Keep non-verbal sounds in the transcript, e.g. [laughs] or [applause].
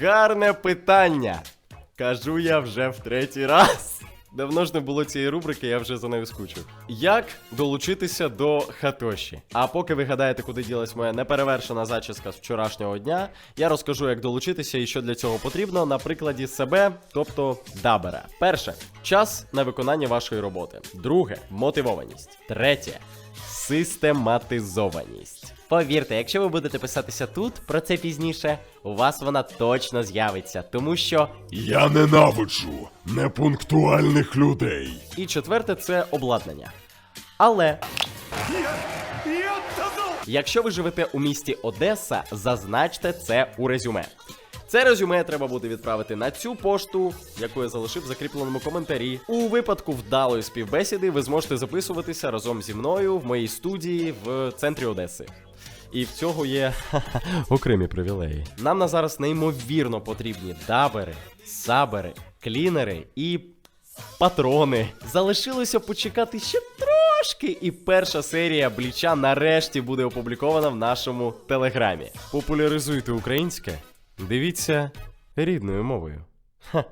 Гарне питання. Кажу я вже в третій раз. Давно ж не було цієї рубрики, я вже за нею скучив. Як долучитися до Хатоші? А поки ви гадаєте, куди ділась моя неперевершена зачіска з вчорашнього дня, я розкажу, як долучитися і що для цього потрібно на прикладі себе, тобто дабера. Перше час на виконання вашої роботи. Друге мотивованість. Третє систематизованість. Повірте, якщо ви будете писатися тут про це пізніше, у вас вона точно з'явиться, тому що Я ненавиджу непунктуальних людей. І четверте це обладнання. Але. Якщо ви живете у місті Одеса, зазначте це у резюме. Це резюме треба буде відправити на цю пошту, яку я залишив в закріпленому коментарі. У випадку вдалої співбесіди ви зможете записуватися разом зі мною в моїй студії в центрі Одеси. І в цього є [laughs] окремі привілеї. Нам на зараз неймовірно потрібні дабери, сабери, клінери і патрони. Залишилося почекати ще трошки, і перша серія бліча нарешті буде опублікована в нашому телеграмі. Популяризуйте українське, дивіться рідною мовою. Ха.